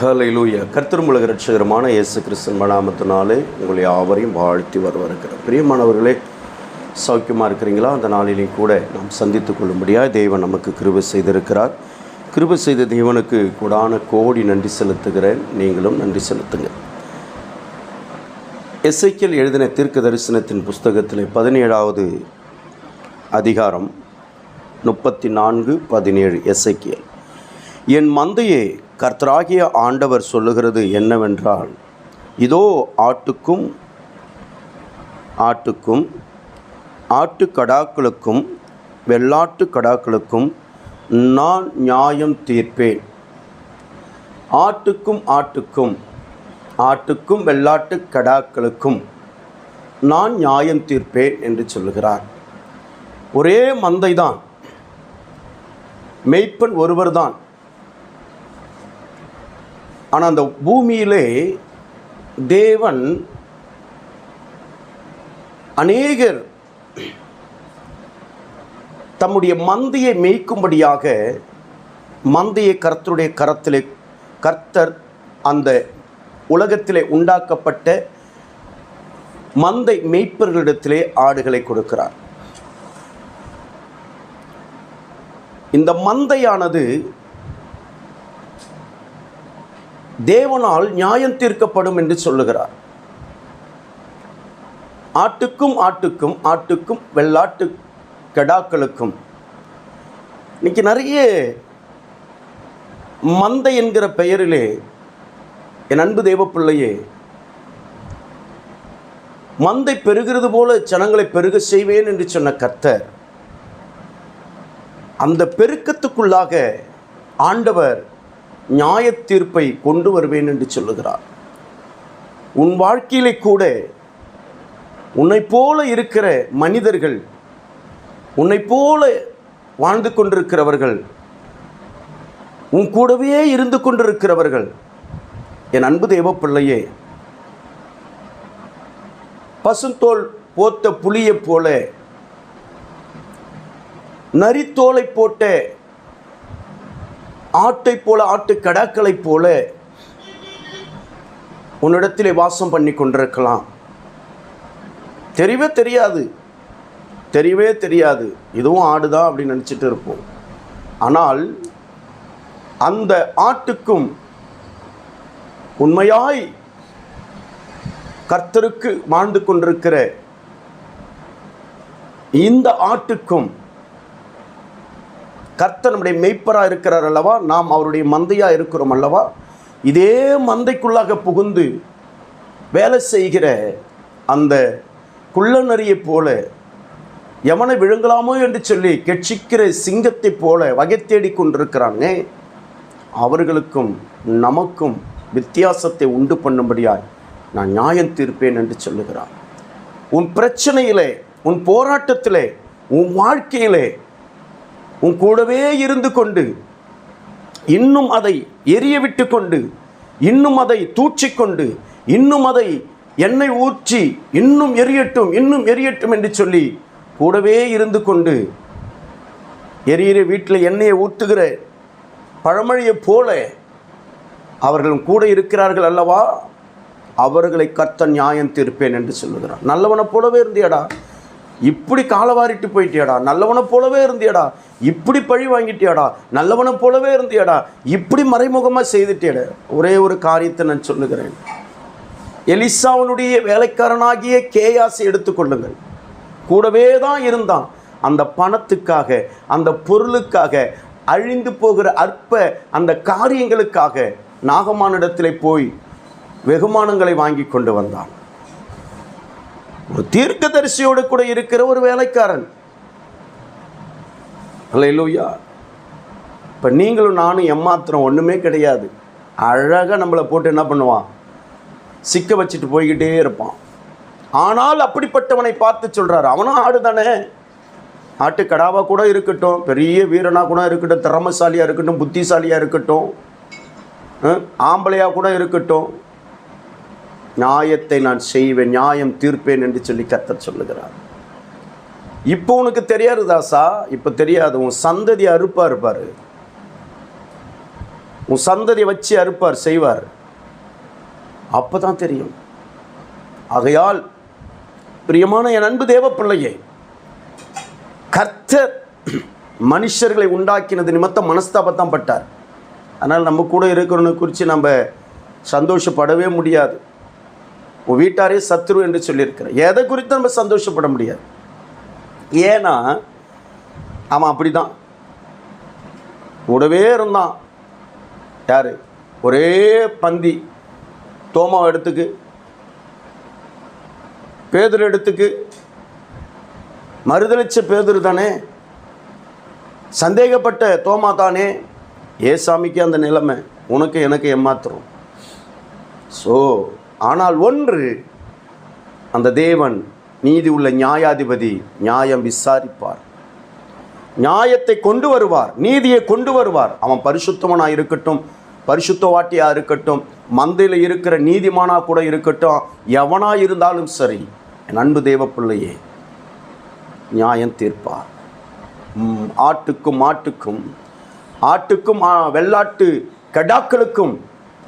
Hallelujah கர்த்தருமுலக ரட்சகரமான இயேசு கிறிஸ்தன் மனாமத்தினாலே உங்களை யாவரையும் வாழ்த்தி வரவிருக்கிறேன் பிரியமானவர்களே சௌக்கியமாக இருக்கிறீங்களா? அந்த நாளிலையும் கூட நாம் சந்தித்து கொள்ளும்படியாக தேவன் நமக்கு கிருபை செய்திருக்கிறார். கிருபை செய்த தேவனுக்கு கூடான கோடி நன்றி செலுத்துகிறேன். நீங்களும் நன்றி செலுத்துங்க. எஸ்ஐக்கியல் எழுதின தீர்க்க தரிசனத்தின் புஸ்தகத்தில் பதினேழாவது அதிகாரம் முப்பத்தி நான்கு பதினேழு எஸ்ஐக்கியல் என் மந்தையே கர்த்தராகிய ஆண்டவர் சொல்லுகிறது என்னவென்றால் இதோ ஆட்டுக்கும் ஆட்டுக்கும் ஆட்டுக்கடாக்களுக்கும் வெள்ளாட்டு கடாக்களுக்கும் நான் நியாயம் தீர்ப்பேன். ஆட்டுக்கும் ஆட்டுக்கும் ஆட்டுக்கும் வெள்ளாட்டு கடாக்களுக்கும் நான் நியாயம் தீர்ப்பேன் என்று சொல்லுகிறார். ஒரே மந்தைதான். மெய்ப்பன் ஒருவர்தான். ஆனால் அந்த பூமியிலே தேவன் அநேகர் தம்முடைய மந்தையை மேய்க்கும்படியாக மந்தையை கர்த்தருடைய கரத்திலே கர்த்தர் அந்த உலகத்திலே உண்டாக்கப்பட்ட மந்தை மேய்ப்பர்களிடத்திலே ஆடுகளை கொடுக்கிறார். இந்த மந்தையானது தேவனால் நியாயம் தீர்க்கப்படும் என்று சொல்லுகிறார். ஆட்டுக்கும் ஆட்டுக்கும் ஆட்டுக்கும் வெள்ளாட்டு கெடாக்களுக்கும். இன்னைக்கு நிறைய மந்தை என்கிற பெயரிலே என் அன்பு தெய்வ பிள்ளையே மந்தை பெருகிறது போல ஜனங்களை பெருக செய்வேன் என்று சொன்ன கர்த்தர் அந்த பெருக்கத்துக்குள்ளாக ஆண்டவர் நியாய தீர்ப்பை கொண்டு வருவேன் என்று சொல்லுகிறார். உன் வாழ்க்கையிலே கூட உன்னை போல இருக்கிற மனிதர்கள் உன்னை போல வாழ்ந்து கொண்டிருக்கிறவர்கள் உன் கூடவே இருந்து கொண்டிருக்கிறவர்கள் என் அன்பு தேவ பிள்ளையே பசுந்தோல் போத்த புலியைப் போல நரித்தோலை போட்ட ஆட்டைப் போல ஆட்டு கடாக்களைப் போல உன்னிடத்திலே வாசம் பண்ணி கொண்டிருக்கலாம். தெரியவே தெரியாது. தெரியவே தெரியாது. இதுவும் ஆடுதான் அப்படின்னு நினச்சிட்டு இருப்போம். ஆனால் அந்த ஆட்டுக்கும் உண்மையாய் கர்த்தருக்கு வாழ்ந்து கொண்டிருக்கிற இந்த ஆட்டுக்கும் கர்த்தர் நம்முடைய மெய்ப்பராக இருக்கிறார் அல்லவா? நாம் அவருடைய மந்தையாக இருக்கிறோம் அல்லவா? இதே மந்தைக்குள்ளாக புகுந்து வேலை செய்கிற அந்த குள்ளநரியைப் போல எவனை விழுங்கலாமோ என்று சொல்லி கெட்சிக்கிற சிங்கத்தைப் போல வகை தேடி கொண்டிருக்கிறாங்க அவர்களுக்கும் நமக்கும் வித்தியாசத்தை உண்டு பண்ணும்படியாய் நான் நியாயம் தீர்ப்பேன் என்று சொல்லுகிறான் உன் பிரச்சனையிலே உன் போராட்டத்திலே உன் வாழ்க்கையிலே உன் கூடவே இருந்து கொண்டு இன்னும் அதை எரிய விட்டு கொண்டு இன்னும் அதை தூற்றிக்கொண்டு இன்னும் அதை எண்ணெய் ஊற்றி இன்னும் எரியட்டும் இன்னும் எரியட்டும் என்று சொல்லி கூடவே இருந்து கொண்டு எரியிற வீட்டில் எண்ணெயை ஊற்றுகிற பழமொழியைப் போல அவர்களும் கூட இருக்கிறார்கள் அல்லவா? அவர்களை கர்த்த நியாயம் தீர்ப்பேன் என்று சொல்லுகிறான் நல்லவனை போலவே இருந்தியடா. இப்படி காலவாரிட்டு போயிட்டியாடா. நல்லவனை போலவே இருந்தியடா. இப்படி பழி வாங்கிட்டியாடா. நல்லவனை போலவே இருந்தியாடா. இப்படி மறைமுகமாக செய்துட்டியட. ஒரே ஒரு காரியத்தை நான் சொல்லுகிறேன். எலிசாவனுடைய வேலைக்காரனாகிய கேயாசை எடுத்துக்கொள்ளுங்கள் கூடவே தான் இருந்தான். அந்த பணத்துக்காக அந்த பொருளுக்காக அழிந்து போகிற அற்ப அந்த காரியங்களுக்காக நாகமானிடத்தில் போய் வெகுமானங்களை வாங்கி கொண்டு வந்தான். ஒரு தீர்க்கதரிசியோடு கூட இருக்கிற ஒரு வேலைக்காரன். அல்ல இல்லையா இப்போ நீங்களும் நானும் எம்மாத்திரம் ஒன்றுமே கிடையாது. அழகாக நம்மளை போட்டு என்ன பண்ணுவான்? சிக்க வச்சுட்டு போய்கிட்டே இருப்பான். ஆனால் அப்படிப்பட்டவனை பார்த்து சொல்கிறார் அவனும் ஆடு தானே. ஆட்டு கடாவாக கூட இருக்கட்டும் பெரிய வீரனாக கூட இருக்கட்டும் திறமசாலியாக இருக்கட்டும் புத்திசாலியாக இருக்கட்டும் ஆம்பளையாக கூட இருக்கட்டும் நியாயத்தை நான் செய்வேன் நியாயம் தீர்ப்பேன் என்று சொல்லி கத்தர் சொல்லுகிறார். இப்போ உனக்கு தெரியாது தாசா இப்போ தெரியாது. உன் சந்ததி அறுப்பாக இருப்பார். உன் சந்ததியை வச்சு அறுப்பார் செய்வார். அப்போ தான் தெரியும். ஆகையால் பிரியமான என் அன்பு தேவ பிள்ளையே கர்த்தர் மனுஷர்களை உண்டாக்கினது நிமித்தம் மனஸ்தாபத்தான் பட்டார் அதனால் நம்ம கூட இருக்கிறவனை குறித்து நம்ம சந்தோஷப்படவே முடியாது. உன் வீட்டாரே சத்ரு என்று சொல்லியிருக்கிறேன் எதை குறித்து நம்ம சந்தோஷப்பட முடியாது. ஏன்னா அவன் அப்படி தான் கூடவே இருந்தான். யார்? ஒரே பந்தி. தோமா எடுத்துக்கு. பேதர் எடுத்துக்கு. மறுதளிச்ச பேதர் தானே? சந்தேகப்பட்ட தோமா தானே? ஏ சாமிக்கு அந்த நிலைமை உனக்கு எனக்கு ஏமாத்துறோம். ஸோ ஆனால் ஒன்று அந்த தேவன் நீதி உள்ள நியாயாதிபதி நியாயம் விசாரிப்பார். நியாயத்தை கொண்டு வருவார் நீதியை கொண்டு வருவார். அவன் பரிசுத்தவனாக இருக்கட்டும் பரிசுத்தவாட்டியாக இருக்கட்டும் மந்தையில் இருக்கிற நீதிமானா கூட இருக்கட்டும் எவனாக இருந்தாலும் சரி என் அன்பு தேவ பிள்ளையே நியாயம் தீர்ப்பார். ஆட்டுக்கும் மாட்டுக்கும் ஆட்டுக்கும் வெள்ளாட்டு கடாக்களுக்கும்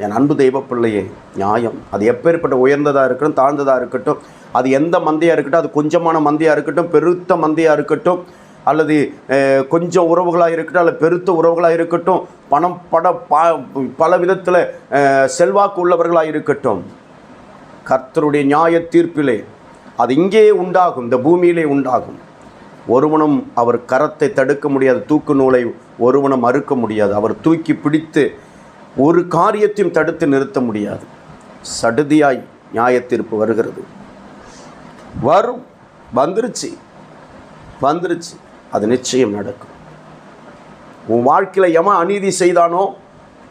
என் அன்பு தெய்வ பிள்ளையே நியாயம். அது எப்பேற்பட்ட உயர்ந்ததாக இருக்கட்டும் தாழ்ந்ததாக இருக்கட்டும் அது எந்த மந்தையாக இருக்கட்டும் அது கொஞ்சமான மந்தையாக இருக்கட்டும் பெருத்த மந்தையாக இருக்கட்டும் அல்லது கொஞ்சம் உறவுகளாக இருக்கட்டும் அல்லது பெருத்த உறவுகளாக இருக்கட்டும் பணம் பட பா பல விதத்தில் செல்வாக்கு உள்ளவர்களாக இருக்கட்டும். கர்த்தருடைய நியாய தீர்ப்பிலே அது இங்கே உண்டாகும் இந்த பூமியிலே உண்டாகும். ஒருவனும் அவர் கரத்தை தடுக்க முடியாது தூக்கு நூலை ஒருவனும் மறுக்க முடியாது. அவர் தூக்கி பிடித்து ஒரு காரியத்தையும் தடுத்து நிறுத்த முடியாது. சடுதியாய் நியாயத்தீர்ப்பு வருகிறது. வரும். வந்துருச்சு. வந்துருச்சு. அது நிச்சயம் நடக்கும். உன் வாழ்க்கையில் எவன் அநீதி செய்தானோ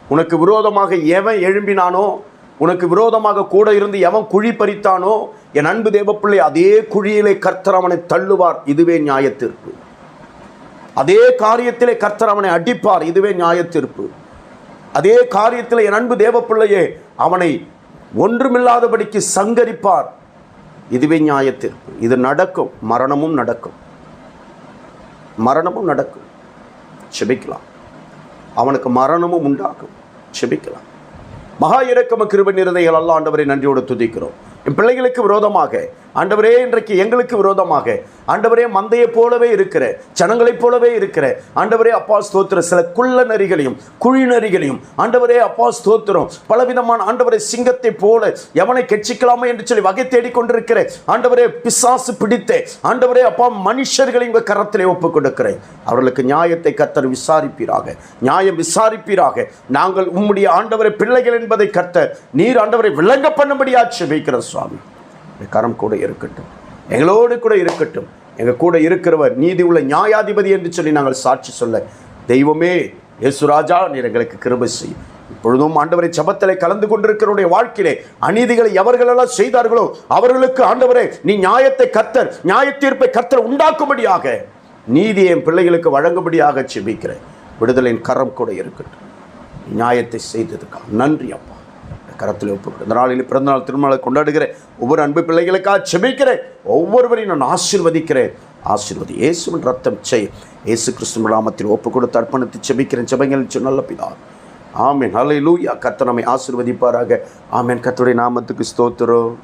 உனக்கு விரோதமாக எவன் எழும்பினானோ உனக்கு விரோதமாக கூட இருந்து எவன் குழி பறித்தானோ என் அன்பு தேவப்பிள்ளை அதே குழியிலே கர்த்தர் அவனை தள்ளுவார். இதுவே நியாயத்தீர்ப்பு. அதே காரியத்திலே கர்த்தர் அவனை அடிப்பார். இதுவே நியாயத்தீர்ப்பு. அதே காரியத்தில் என் அன்பு தேவப்பிள்ளையே அவனை ஒன்றுமில்லாதபடிக்கு சங்கரிப்பார். இதுவே நியாயத்திற்கு இது நடக்கும். மரணமும் நடக்கும். மரணமும் நடக்கும். செபிக்கலாம். அவனுக்கு மரணமும் உண்டாகும். செபிக்கலாம். மகா இறக்கம கிருப நிறைதைகள் அல்ல ஆண்டவரை நன்றியோடு துதிக்கிறோம். என் பிள்ளைகளுக்கு விரோதமாக ஆண்டவரே இன்றைக்கு எங்களுக்கு விரோதமாக. ஆண்டவரே மந்தையைப் போலவே இருக்கிற ஜனங்களைப் போலவே இருக்கிற ஆண்டவரே அப்பா ஸ்தோத்திர சில குள்ள நரிகளையும் குழி நரிகளையும் ஆண்டவரே அப்பா ஸ்தோத்திரம். பலவிதமான ஆண்டவரை சிங்கத்தை போல எவனை கெச்சிக்கலாமா என்று சொல்லி வகை தேடிக்கொண்டிருக்கிற ஆண்டவரே பிசாசு பிடித்தே ஆண்டவரே அப்பா மனுஷர்களை உங்கள் கரத்திலே ஒப்புக் கொடுக்கிறேன் அவர்களுக்கு நியாயத்தை கத்தர் விசாரிப்பீராக. நியாயம் விசாரிப்பீராக. நாங்கள் உம்முடைய ஆண்டவரை பிள்ளைகள் என்பதை கத்தர் நீர் ஆண்டவரை விளங்க பண்ணும்படியா செபிக்கிற சுவாமி. கரம் கூட இருக்கட்டும். எங்களோடு கூட இருக்கட்டும். எங்கள் கூட இருக்கிறவர் நீதி உள்ள நியாயாதிபதி என்று சொல்லி நாங்கள் சாட்சி சொல்ல தெய்வமே இயேசுராஜா நீர் எங்களுக்கு கிருபை செய்யும் இப்பொழுதும் ஆண்டவரை ஜபத்திலே கலந்து கொண்டிருக்கிறவருடைய வாழ்க்கையிலே அநீதிகளை எவர்களெல்லாம் செய்தார்களோ அவர்களுக்கு ஆண்டவரே நீ நியாயத்தை கத்தர் நியாய தீர்ப்பை கத்தர் உண்டாக்கும்படியாக நீதியை என் பிள்ளைகளுக்கு வழங்கும்படியாக செபிக்கிறேன் விடுதலின் கரம் கூட இருக்கட்டும். நியாயத்தை செய்ததுக்காக. நன்றி அப்பா. கரத்தில் ஒப்புக்கிறேன் இந்த நாளில் பிறந்தநாள் திருமணத்தை கொண்டாடுகிறேன். ஒவ்வொரு அன்பு பிள்ளைகளுக்காக செபிக்கிறேன். ஒவ்வொருவரையும் நான் ஆசிர்வதிக்கிறேன். ஆசீர்வதி இயேசுவின் ரத்தம் செய். இயேசு கிறிஸ்துவ நாமத்தில் ஒப்பு கொடுத்து அர்ப்பணித்து செபிக்கிறேன். செபங்கள் நல்ல பிதா. ஆமென். லூயா கர்த்தர் நம்மை ஆசிர்வதிப்பாராக. ஆமென். கத்துடைய நாமத்துக்கு ஸ்தோத்திரம்.